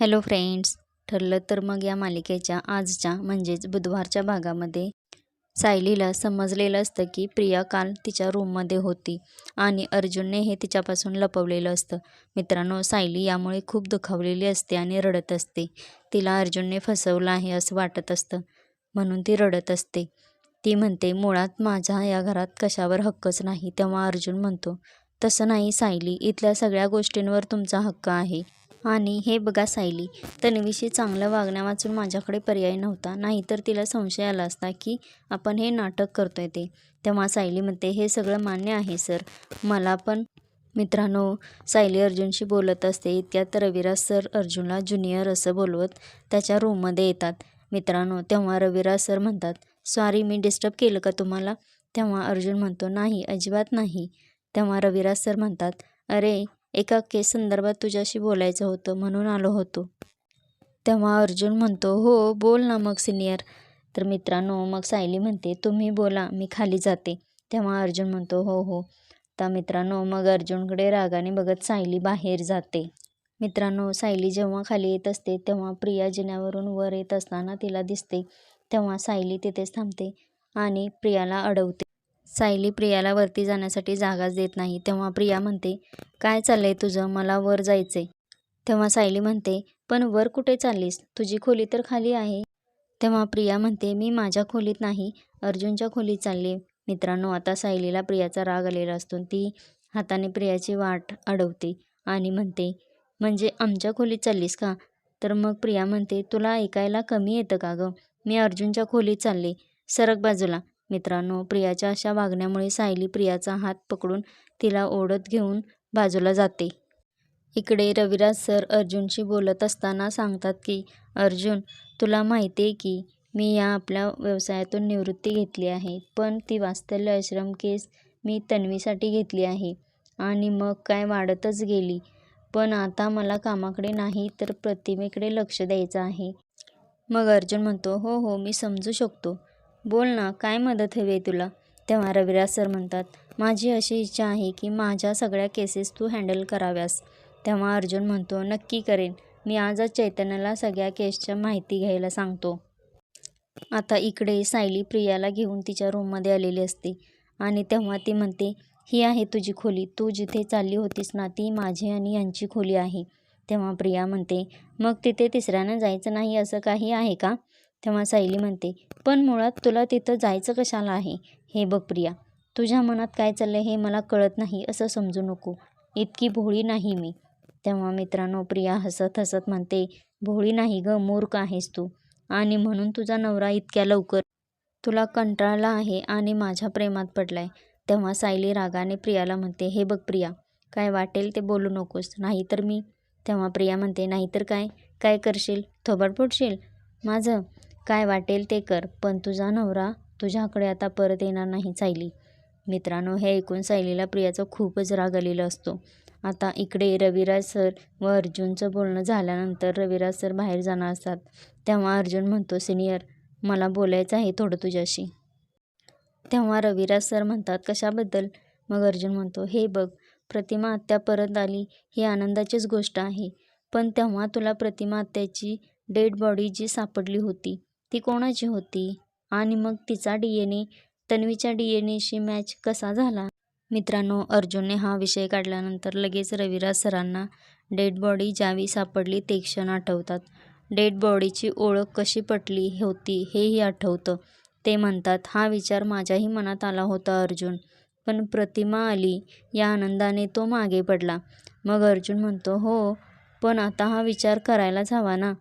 Hello friends ठरलं तर मग या मालिकेच्या आजच्या म्हणजेच बुधवारच्या भागामध्ये सायलीला समजलेलं असतं की प्रिया काल तिच्या रूममध्ये होती आणि अर्जुनने हे तिच्यापासून लपवलेलं असतं. मित्रांनो सायली यामुळे खूप दुखावलेली असते आणि रडत असते. तिला अर्जुनने फसवलं आहे असं वाटत असतं. म्हणून ती रडत असते. ती म्हणते मुळात माझा या घरात कशावर हक्कच नाही तेव्हा अर्जुन म्हणतो. तसं नाही सायली इथल्या सगळ्या गोष्टींवर तुमचा हक्क आहे. आणि हे बघा सायली तन्वीशी चांगलं वागण्या वाचून माझ्याकडे पर्याय नव्हता. नाहीतर तिला संशय आला असता की आपण हे नाटक करतोय ते. तेव्हा सायली म्हणते हे सगळं मान्य आहे सर. मला पण मित्रांनो सायली अर्जुनशी बोलत असते. इतक्यात रविराज सर अर्जुनला ज्युनियर असं बोलवत त्याच्या रूममध्ये येतात. मित्रांनो तेव्हा रविराज सर म्हणतात सॉरी मी डिस्टर्ब केलं का तुम्हाला? तेव्हा अर्जुन म्हणतो नाही अजिबात नाही. तेव्हा रविराज सर म्हणतात अरे एका केस संदर्भात तुझ्याशी बोलायचं होतं म्हणून आलो होतो. तेव्हा अर्जुन म्हणतो हो बोल ना मग सिनियर. तर मित्रांनो मग सायली म्हणते तुम्ही बोला मी खाली जाते. तेव्हा अर्जुन म्हणतो हो हो. तर मित्रांनो मग अर्जुनकडे रागाने बघत सायली बाहेर जाते. मित्रांनो सायली जेव्हा खाली येत असते तेव्हा प्रिया जिन्यावरून वर येत असताना तिला दिसते. तेव्हा सायली तिथेच थांबते आणि प्रियाला अडवते. सायली प्रियाला वरती जाण्यासाठी जागाच देत नाही. तेव्हा प्रिया म्हणते काय चाललंय तुझं? मला वर जायचंय. तेव्हा सायली म्हणते पण वर कुठे चाललीस? तुझी खोली तर खाली आहे. तेव्हा प्रिया म्हणते मी माझ्या खोलीत नाही अर्जुनच्या खोलीत चालले मित्रांनो आता सायलीला प्रियाचा राग आलेला असतो ती हाताने प्रियाची वाट अडवते आणि म्हणते म्हणजे आमच्या खोलीत चाललीस का? तर मग प्रिया म्हणते तुला ऐकायला कमी येतं का गं? मी अर्जुनच्या खोलीत चालले सरक बाजूला. मित्रांनो प्रियाच्या अशा वागण्यामुळे सायली प्रियाचा हात पकडून तिला ओढत घेऊन बाजूला जाते. इकडे रविराज सर अर्जुनशी बोलत असताना सांगतात की अर्जुन तुला माहिती आहे की मी या आपल्या व्यवसायातून निवृत्ती घेतली आहे पण ती वास्तल्य आश्रम केस मी तन्वीसाठी घेतली आहे आणि मग काय वाढतच गेली. पण आता मला कामाकडे नाही तर प्रतिमेकडे लक्ष द्यायचं आहे. मग अर्जुन म्हणतो हो हो मी समजू शकतो. बोल ना काय मदत हवी आहे तुला? तेव्हा रविराज सर म्हणतात माझी अशी इच्छा आहे की माझ्या सगळ्या केसेस तू हँडल कराव्यास. तेव्हा अर्जुन म्हणतो नक्की करेन. मी आजच चैतन्याला सगळ्या केसच्या माहिती घ्यायला सांगतो. आता इकडे सायली प्रियाला घेऊन तिच्या रूममध्ये आलेली असते. आणि तेव्हा ती म्हणते ही आहे तुझी खोली. तू जिथे चालली होतीस ना ती माझी आणि यांची खोली आहे. तेव्हा प्रिया म्हणते मग तिथे तिसऱ्यानं जायचं नाही असं काही आहे का? तेव्हा सायली म्हणते पण मुळात तुला तिथं जायचं कशाला आहे? हे बघ प्रिया तुझ्या मनात काय चाललं हे मला कळत नाही असं समजू नको. इतकी भोळी नाही मी. तेव्हा मित्रांनो प्रिया हसत हसत म्हणते भोळी नाही ग मूर्ख आहेस तू. आणि म्हणून तुझा नवरा इतक्या लवकर तुला कंटाळला आहे आणि माझ्या प्रेमात पडलाय. तेव्हा सायली रागाने प्रियाला म्हणते हे बघ प्रिया काय वाटेल ते बोलू नकोस. नाहीतर मी तेव्हा प्रिया म्हणते नाहीतर काय? काय करशील? थोबड फोडशील? माझं काय वाटेल ते कर पण तुझा नवरा तुझ्याकडे आता परत येणार नाही सायली. मित्रांनो हे ऐकून सायलीला प्रियाचा खूपच राग आलेला असतो. आता इकडे रविराज सर व अर्जुनचं बोलणं झाल्यानंतर रविराज सर बाहेर जाणार असतात. तेव्हा अर्जुन म्हणतो सिनियर मला बोलायचं आहे थोडं तुझ्याशी. तेव्हा रविराज सर म्हणतात कशाबद्दल? मग अर्जुन म्हणतो हे बघ प्रतिमा आत्या परत आली ही आनंदाचीच गोष्ट आहे. पण तेव्हा तुला प्रतिमा आत्याची डेड बॉडी जी सापडली होती ती कोणाची होती? आणि मग तिचा डी एन ए तन्वीच्या डी एन एशी मॅच कसा झाला? मित्रांनो अर्जुनने हा विषय काढल्यानंतर लगेच रविराज सरांना डेड बॉडी ज्यावेळी सापडली ते क्षण आठवतात. डेड बॉडीची ओळख कशी पटली होती हेही आठवतं. ते म्हणतात हा विचार माझ्याही मनात आला होता अर्जुन. पण प्रतिमा आली या आनंदाने तो मागे पडला. मग अर्जुन म्हणतो हो पण आता हा विचार करायलाच हवा ना?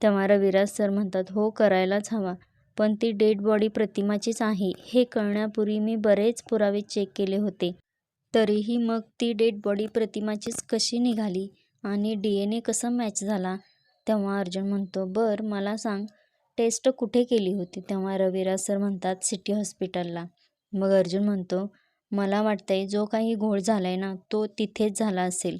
तेव्हा रविराज सर म्हणतात हो करायलाच हवा. पण ती डेड बॉडी प्रतिमाचीच आहे. हे कळण्यापूर्वी मी बरेच पुरावे चेक केले होते. तरीही मग ती डेड बॉडी प्रतिमाचीच कशी निघाली आणि डी एन ए कसं मॅच झाला? तेव्हा अर्जुन म्हणतो बर मला सांग. टेस्ट कुठे केली होती? तेव्हा रविराज सर म्हणतात सिटी हॉस्पिटलला. मग अर्जुन म्हणतो मला वाटतंय जो काही घोळ झाला आहे ना तो तिथेच झाला असेल.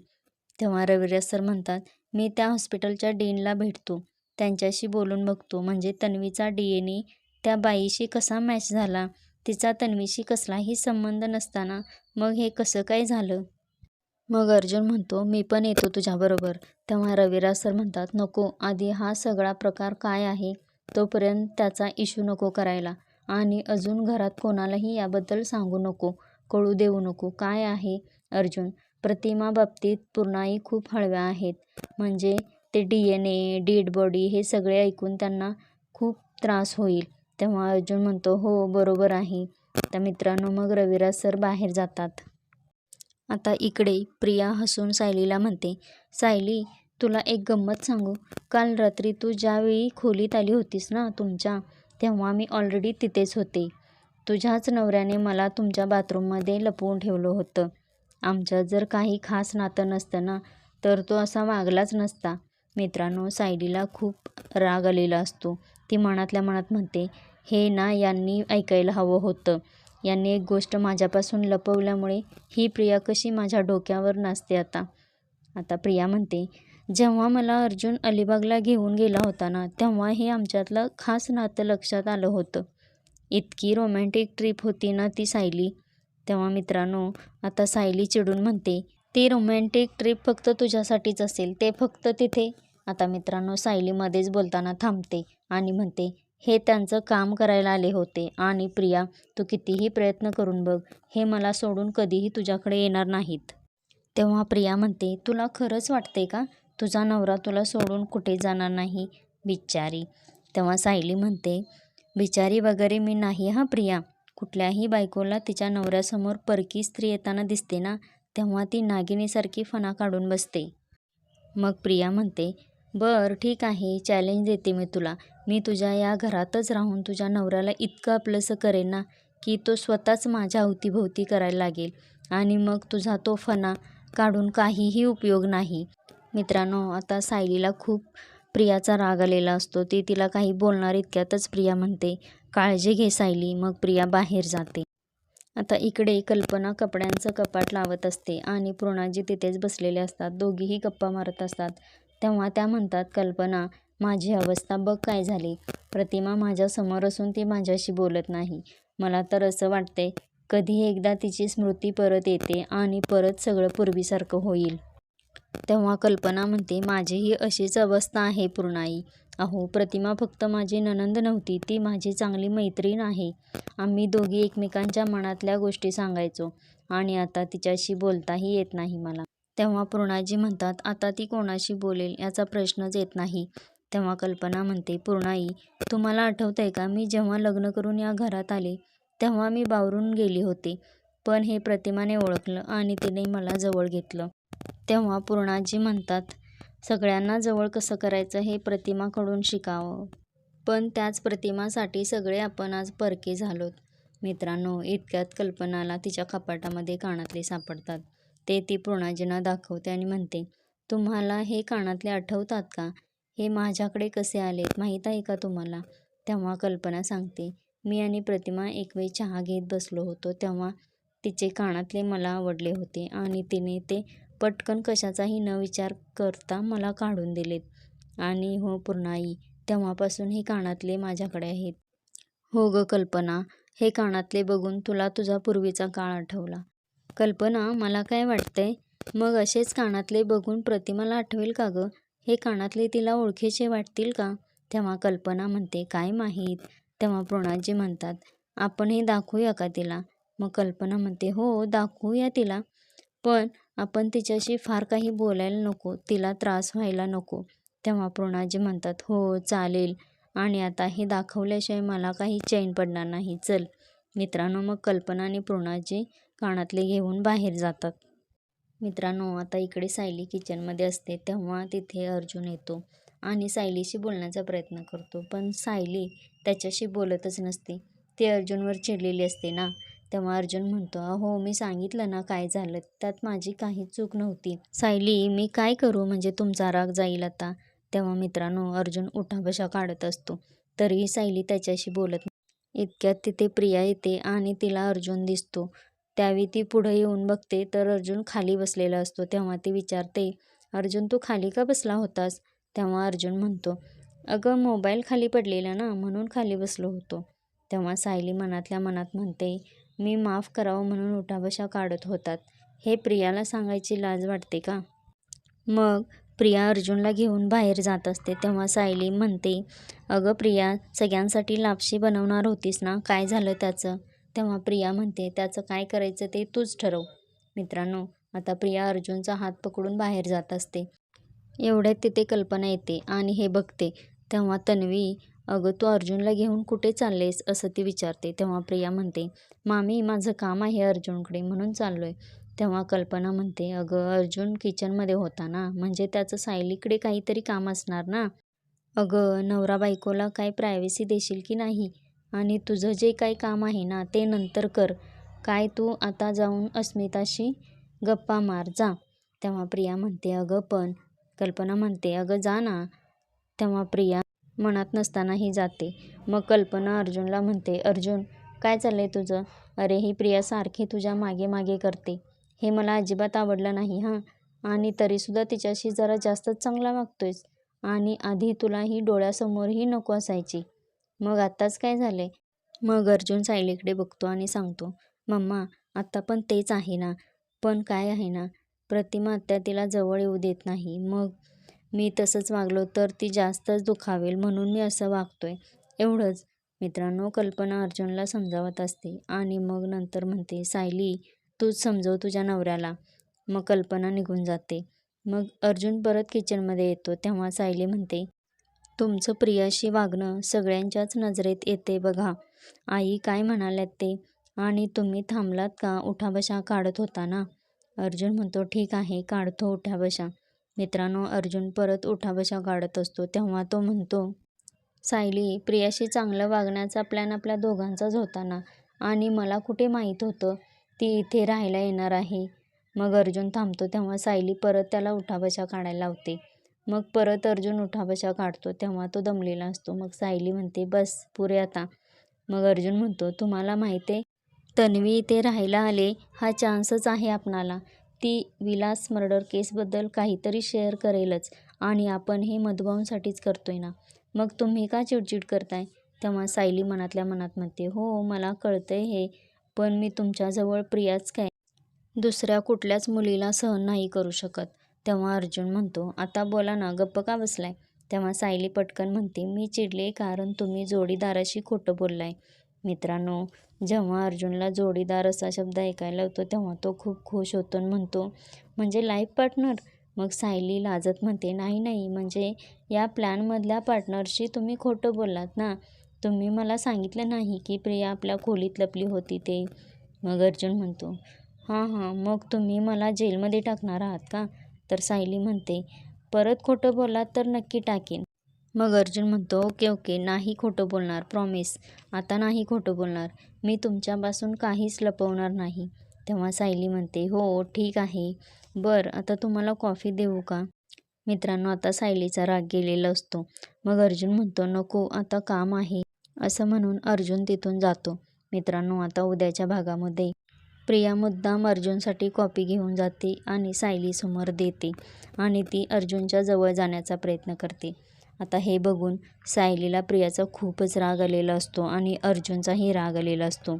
तेव्हा रविराज सर म्हणतात मी त्या हॉस्पिटलच्या डीनला भेटतो. त्यांच्याशी बोलून बघतो. म्हणजे तन्वीचा डी एन ए त्या बाईशी कसा मॅच झाला? तिचा तन्वीशी कसलाही संबंध नसताना मग हे कसं काय झालं? मग अर्जुन म्हणतो मी पण येतो तुझ्याबरोबर. तेव्हा रविराज सर म्हणतात नको आधी हा सगळा प्रकार काय आहे? तोपर्यंत त्याचा इश्यू नको करायला. आणि अजून घरात कोणालाही याबद्दल सांगू नको कळू देऊ नको. काय आहे? अर्जुन प्रतिमा बाबतीत पूर्णाई खूप हळव्या आहेत. म्हणजे ते D N A dead body हे सगळे ऐकून त्यांना खूप त्रास होईल. तेव्हा अर्जुन म्हणतो हो बरोबर आहे. त्या मित्रांनो मग रविराज सर बाहेर जातात. आता इकडे प्रिया हसून सायलीला म्हणते सायली तुला एक गंमत सांगू. काल रात्री तू ज्यावेळी खोलीत आली होतीस ना तुमच्या तेव्हा मी ऑलरेडी तिथेच होते. तुझ्याच नवऱ्याने मला तुमच्या बाथरूममध्ये लपवून ठेवलं होतं. आमच्यात जर काही खास नातं नसतं ना तर तो असा वागलाच नसता. मित्रांनो सायलीला खूप राग आलेला असतो. ती मनातल्या मनात म्हणते हे ना यांनी ऐकायला हवं होतं. यांनी एक गोष्ट माझ्यापासून लपवल्यामुळे ही प्रिया कशी माझ्या डोक्यावर नाचते आता. आता प्रिया म्हणते जेव्हा मला अर्जुन अलिबागला घेऊन गेला होता ना तेव्हा हे आमच्यातलं खास नातं लक्षात आलं होतं. इतकी रोमॅन्टिक ट्रिप होती ना ती सायली. तेव्हा मित्रांनो आता सायली चिडून म्हणते ती रोमॅन्टिक ट्रिप फक्त तुझ्यासाठीच असेल ते फक्त तिथे आता मित्रांनो सायलीमध्येच बोलताना थांबते आणि म्हणते हे त्यांचं काम करायला आले होते आणि प्रिया तू कितीही प्रयत्न करून बघ हे मला सोडून कधीही तुझ्याकडे येणार नाहीत. तेव्हा प्रिया म्हणते तुला खरंच वाटते का? तुझा नवरा तुला सोडून कुठे जाणार नाही? बिचारी. तेव्हा सायली म्हणते बिचारी वगैरे मी नाही हा प्रिया. कुठल्याही बायकोला तिच्या नवऱ्यासमोर परकी स्त्री येताना दिसते ना तेव्हा ती नागिनीसारखी फणा काढून बसते. मग प्रिया म्हणते बर ठीक आहे. चॅलेंज देते मी तुला. मी तुझ्या या घरातच राहून तुझ्या नवऱ्याला इतकं आपलंसं करेन ना की तो स्वतःच माझ्या अवतीभोवती करायला लागेल. आणि मग तुझा तो फणा काढून काहीही उपयोग नाही. मित्रांनो आता सायलीला खूप प्रियाचा राग आलेला असतो. ती तिला काही बोलणार इतक्यातच प्रिया म्हणते काळजी घे सायली मग प्रिया बाहेर जाते. आता इकडे कल्पना कपड्यांचं कपाट लावत असते आणि पूर्णाजी तिथेच बसलेले असतात. दोघीही गप्पा मारत असतात. तेव्हा त्या म्हणतात कल्पना माझी अवस्था बघ काय झाली. प्रतिमा माझ्यासमोर असून ती माझ्याशी बोलत नाही. मला तर असं वाटते कधी एकदा तिची स्मृती परत येते आणि परत सगळं पूर्वीसारखं होईल. तेव्हा कल्पना म्हणते माझीही अशीच अवस्था आहे पूर्णाई. अहो प्रतिमा फक्त माझी ननंद नव्हती ती माझी चांगली मैत्रीण आहे. आम्ही दोघी एकमेकांच्या मनातल्या गोष्टी सांगायचो आणि आता तिच्याशी बोलताही येत नाही मला. तेव्हा पूर्णाजी म्हणतात आता ती कोणाशी बोलेल याचा प्रश्नच येत नाही. तेव्हा कल्पना म्हणते पूर्णाई तुम्हाला आठवतं आहे का मी जेव्हा लग्न करून या घरात आले तेव्हा मी बावरून गेली होते पण हे प्रतिमाने ओळखलं आणि तिने मला जवळ घेतलं. तेव्हा पूर्णाजी म्हणतात सगळ्यांना जवळ कसं करायचं हे प्रतिमाकडून शिकावं. पण त्याच प्रतिमासाठी सगळे आपण आज परके झालोत. मित्रांनो इतक्यात कल्पनाला तिच्या कपाटामध्ये कानातले सापडतात. ते ती पूर्णाजींना दाखवते आणि म्हणते तुम्हाला हे कानातले आठवतात का? हे माझ्याकडे कसे आले माहीत आहे का तुम्हाला? तेव्हा कल्पना सांगते मी आणि प्रतिमा एक वेळ चहा घेत बसलो होतो तेव्हा तिचे कानातले मला आवडले होते आणि तिने ते पटकन कशाचाही न विचार करता मला काढून दिलेत. आणि हो पूर्णाई तेव्हापासून हे कानातले माझ्याकडे आहेत. हो ग कल्पना हे कानातले बघून तुला तुझा पूर्वीचा काळ आठवला. कल्पना मला काय वाटतंय? मग असेच कानातले बघून प्रतिमाला आठवेल का गं? हे कानातले तिला ओळखीचे वाटतील का? तेव्हा कल्पना म्हणते काय माहीत? तेव्हा प्रोणाजी म्हणतात आपण हे दाखवूया का तिला? मग कल्पना म्हणते हो दाखवूया तिला. पण आपण तिच्याशी फार काही बोलायला नको तिला त्रास व्हायला नको. तेव्हा प्रोणाजी म्हणतात हो चालेल. आणि आता हे दाखवल्याशिवाय मला काही चैन पडणार नाही. चल. मित्रांनो मग कल्पना आणि प्रोणाजी कानातले घेऊन बाहेर जातात. मित्रांनो आता इकडे सायली किचनमध्ये असते तेव्हा तिथे अर्जुन येतो आणि सायलीशी बोलण्याचा प्रयत्न करतो. पण सायली त्याच्याशी बोलतच नसते. ती अर्जुनवर चिडलेली असते ना. तेव्हा अर्जुन म्हणतो अहो मी सांगितलं ना काय झालं? त्यात माझी काही चूक नव्हती. सायली मी काय करू? म्हणजे तुमचा राग जाईल आता. तेव्हा मित्रांनो अर्जुन उठाबशा काढत असतो. तरीही सायली त्याच्याशी बोलत इतक्यात तिथे प्रिया येते आणि तिला अर्जुन दिसतो. त्यावेळी ती पुढं येऊन बघते तर अर्जुन खाली बसलेला असतो. तेव्हा ती विचारते अर्जुन तू खाली का बसला होतास? तेव्हा अर्जुन म्हणतो अगं मोबाईल खाली पडलेला ना म्हणून खाली बसलो होतो. तेव्हा सायली मनातल्या मनात म्हणते मी माफ करावं म्हणून उठाबशा काढत होतात. हे प्रियाला सांगायची लाज वाटते का? मग प्रिया अर्जुनला घेऊन बाहेर जात असते. तेव्हा सायली म्हणते अगं प्रिया सगळ्यांसाठी लापशी बनवणार होतीस ना? काय झालं त्याचं? तेव्हा प्रिया म्हणते त्याचं काय करायचं ते तूच ठरव. मित्रांनो आता प्रिया अर्जुनचा हात पकडून बाहेर जात असते. एवढ्यात तिथे कल्पना येते आणि हे बघते. तेव्हा तन्वी अगं तू अर्जुनला घेऊन कुठे चाललेस? असं ती विचारते. तेव्हा प्रिया म्हणते मामी माझं काम आहे अर्जुनकडे म्हणून चाललोय. तेव्हा कल्पना म्हणते अगं अर्जुन किचनमध्ये होता ना म्हणजे त्याचं सायलीकडे काहीतरी काम असणार ना? अगं नवरा बायकोला काय प्रायव्हसी देशील की नाही? आणि तुझं जे काही काम आहे ना ते नंतर कर. काय तू आता जाऊन अस्मिताशी गप्पा मार जा. तेव्हा प्रिया म्हणते अगं पण. कल्पना म्हणते अगं जा ना. तेव्हा प्रिया मनात नसतानाही जाते. मग कल्पना अर्जुनला म्हणते अर्जुन काय चाललंय तुझं? अरे ही प्रिया सारखी तुझ्या मागे मागे करते. हे मला अजिबात आवडलं नाही हां. आणि तरीसुद्धा तिच्याशी जरा जास्तच चांगला वागतोयस. आणि आधी तुला ही डोळ्यासमोरही नको असायची. मग आत्ताच काय झाले मग अर्जुन सायलीकडे बघतो आणि सांगतो मम्मा आत्ता पण तेच आहे ना पण काय आहे ना प्रतिमा आत्या तिला जवळ येऊ देत नाही. मग मी तसंच वागलो तर ती जास्तच दुखावेल म्हणून मी असं वागतोय. एवढंच. मित्रांनो कल्पना अर्जुनला समजावत असते आणि मग नंतर म्हणते सायली तूच समजव तुझ्या नवऱ्याला. मग कल्पना निघून जाते. मग अर्जुन परत किचनमध्ये येतो. तेव्हा सायली म्हणते तुमचं प्रियाशी वागणं सगळ्यांच्याच नजरेत येते बघा. आई काय म्हणाल्यात ते? आणि तुम्ही थांबलात का? उठाबशा काढत होता ना? अर्जुन म्हणतो ठीक आहे काढतो उठाबशा. मित्रांनो अर्जुन परत उठाबशा काढत असतो. तेव्हा तो म्हणतो सायली प्रियाशी चांगलं वागण्याचा प्लॅन आपल्या दोघांचाच होता ना? आणि मला कुठे माहीत होतं? ती इथे राहायला येणार आहे. मग अर्जुन थांबतो तेव्हा सायली परत त्याला उठाबशा काढायला लावते. मग परत अर्जुन उठाबशा काढतो तेव्हा तो दमलेला असतो. मग सायली म्हणते बस पुरे आता. मग अर्जुन म्हणतो तुम्हाला माहिती आहे तन्वी इथे राहायला आले हा चान्सच आहे आपणाला. ती विलास मर्डर केसबद्दल काहीतरी शेअर करेलच आणि आपण हे मधुभाऊंसाठीच करतोय ना. मग तुम्ही का चिडचिड करताय? तेव्हा सायली मनातल्या मनात म्हणते हो मला कळतंय हे पण मी तुमच्याजवळ प्रियाच काय? दुसऱ्या कुठल्याच मुलीला सहन नाही करू शकत. तेव्हा अर्जुन म्हणतो आता बोला ना गप्प का बसलाय? तेव्हा सायली पटकन म्हणते मी चिडले कारण तुम्ही जोडीदाराशी खोटं बोललाय. मित्रांनो जेव्हा अर्जुनला जोडीदार असा शब्द ऐकायला होतो तेव्हा तो खूप खुश होतो आणि म्हणतो म्हणजे लाईफ पार्टनर मग सायली लाजत म्हणते नाही नाही म्हणजे या प्लॅनमधल्या पार्टनरशी तुम्ही खोटं बोललात ना? तुम्ही मला सांगितलं नाही की प्रिया आपल्या खोलीत लपली होती ते. मग अर्जुन म्हणतो हां हां मग तुम्ही मला जेलमध्ये टाकणार आहात का? तर सायली म्हणते परत खोटं बोलात तर नक्की टाकेन. मग अर्जुन म्हणतो ओके ओके नाही खोटं बोलणार प्रॉमिस आता नाही खोटं बोलणार. मी तुमच्यापासून काहीच लपवणार नाही. तेव्हा सायली म्हणते हो ठीक आहे. बरं आता तुम्हाला कॉफी देऊ का? मित्रांनो आता सायलीचा राग गेलेला असतो. मग अर्जुन म्हणतो नको आता काम आहे. असं म्हणून अर्जुन तिथून जातो. मित्रांनो आता उद्याच्या भागामध्ये प्रिया मुद्दाम अर्जुनसाठी कॉपी घेऊन जाते आणि सायलीसमोर देते आणि ती अर्जुनच्या जवळ जाण्याचा प्रयत्न करते. आता हे बघून सायलीला प्रियाचा खूपच राग आलेला असतो आणि अर्जुनचाही राग आलेला असतो.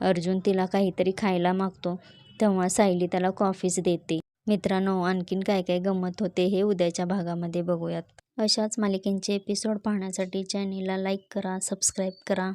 अर्जुन तिला काहीतरी खायला मागतो तेव्हा सायली त्याला कॉफीच देते. मित्रांनो आणखीन काय काय गंमत होते हे उद्याच्या भागामध्ये बघूयात. अशाच मालिकेंचे एपिसोड पाहण्यासाठी चॅनेलला लाईक करा सबस्क्राईब करा.